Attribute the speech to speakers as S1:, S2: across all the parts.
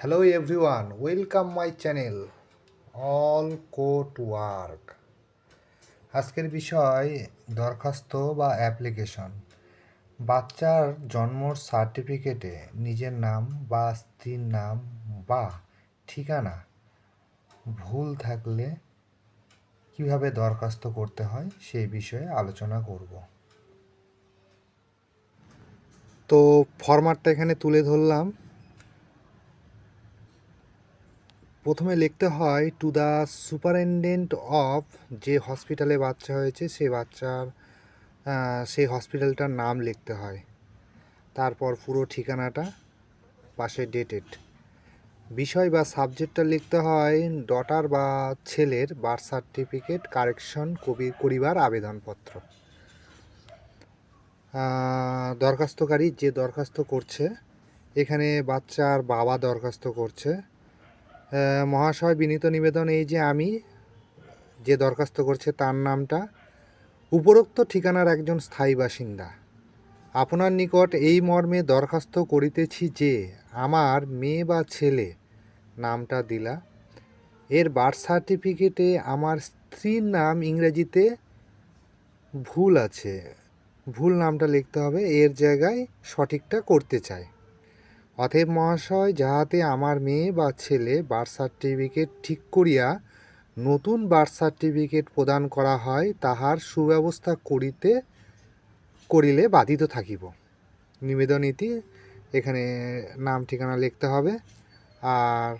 S1: Hello everyone welcome my channel all court work আজকের বিষয়, দরখাস্ত বা অ্যাপ্লিকেশন বাচ্চার জন্মর সার্টিফিকেটে নিজের নাম বা স্ত্রীর নাম বা ঠিকানা ভুল থাকলে কীভাবে দরখাস্ত করতে হয় সেই বিষয়ে আলোচনা করব। তো ফরম্যাটটা এখানে তুলে ধরলাম। প্রথমে লিখতে হয় টু দ্য সুপারিনটেন্ডেন্ট অফ যে হসপিটালে বাচ্চা হয়েছে, সে বাচ্চার সেই হসপিটালটার নাম লিখতে হয়। তারপর পুরো ঠিকানাটা পাশে ডেটেড বিষয় বা সাবজেক্টটা লিখতে হয় ডটার বা ছেলের বার্থ সার্টিফিকেট কারেকশন কবি, করিবার আবেদনপত্র। দরখাস্তকারী যে দরখাস্ত করছে, এখানে বাচ্চার বাবা দরখাস্ত করছে। মহাশয় বিনীত নিবেদন এই যে আমি যে দরখাস্ত করছে তার নামটা, উপরোক্ত ঠিকানার একজন স্থায়ী বাসিন্দা। আপনার নিকট এই মর্মে দরখাস্ত করিতেছি যে আমার মেয়ে বা ছেলে নামটা দিলা। এর বার্থ সার্টিফিকেটে আমার স্ত্রীর নাম ইংরেজিতে ভুল আছে। ভুল নামটা লিখতে হবে। এর জায়গায় সঠিকটা করতে চাই। অতএব মহাশয়, যাহাতে আমার মেয়ে বা ছেলে বার্থ সার্টিফিকেট ঠিক করিয়া নতুন বার্থ সার্টিফিকেট প্রদান করা হয়, তাহার সুব্যবস্থা করিতে, করিলে বাধিত থাকিব। নিবেদন ইতি, এখানে নাম ঠিকানা লিখতে হবে। আর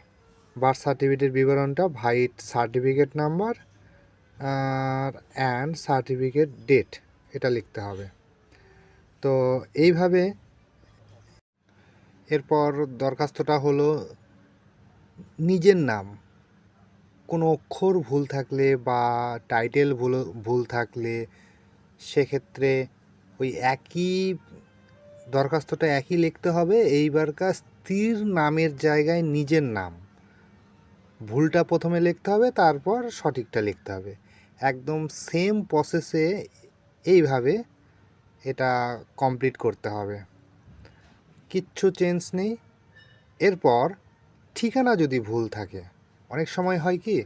S1: বার্থ সার্টিফিকেটের বিবরণটা ভাইট সার্টিফিকেট নাম্বার আর অ্যান্ড সার্টিফিকেট ডেট এটা লিখতে হবে। তো এইভাবে এরপর দরখাস্তটা হলো নিজের নাম। কোনো অক্ষর ভুল থাকলে বা টাইটেল ভুল ভুল থাকলে সেক্ষেত্রে ওই একই দরখাস্তটা একই লিখতে হবে। এইবারকার স্ত্রীর নামের জায়গায় নিজের নাম। ভুলটা প্রথমে লিখতে হবে, তারপর সঠিকটা লিখতে হবে। একদম সেম প্রসেসে এইভাবে এটা কমপ্লিট করতে হবে। কিচ্ছু চেঞ্জ নেই। এরপর ঠিকানা যদি ভুল থাকে, অনেক সময় হয় কি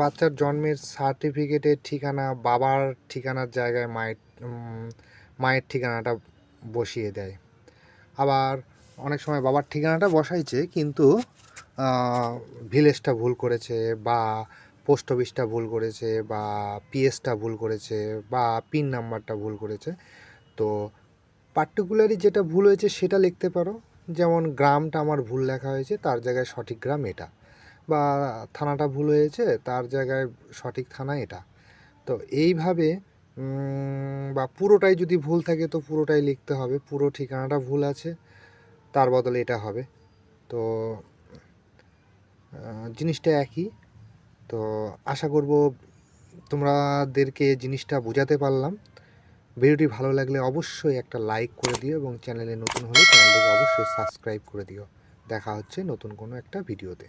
S1: বাচ্চার জন্মের সার্টিফিকেটের ঠিকানা, বাবার ঠিকানার জায়গায় মায়ের মায়ের ঠিকানাটা বসিয়ে দেয়। আবার অনেক সময় বাবার ঠিকানাটা বসাইছে, কিন্তু ভিলেজটা ভুল করেছে বা পোস্ট অফিসটা ভুল করেছে বা পিএসটা ভুল করেছে বা পিন নাম্বারটা ভুল করেছে, তো পার্টিকুলারলি যেটা ভুল হয়েছে সেটা লিখতে পারো। যেমন গ্রামটা আমার ভুল লেখা হয়েছে, তার জায়গায় সঠিক গ্রাম এটা। বা থানাটা ভুল হয়েছে, তার জায়গায় সঠিক থানা এটা। তো এইভাবে বা পুরোটাই যদি ভুল থাকে তো পুরোটাই লিখতে হবে। পুরো ঠিকানাটা ভুল আছে, তার বদলে এটা হবে। তো জিনিসটা একই। তো আশা করব তোমাদেরকে জিনিসটা বোঝাতে পারলাম। ভিডিওটি ভালো লাগলে অবশ্যই একটা লাইক করে দিও এবং চ্যানেলে নতুন হলে চ্যানেলটিকে অবশ্যই সাবস্ক্রাইব করে দিও। দেখা হচ্ছে নতুন কোনো একটা ভিডিওতে।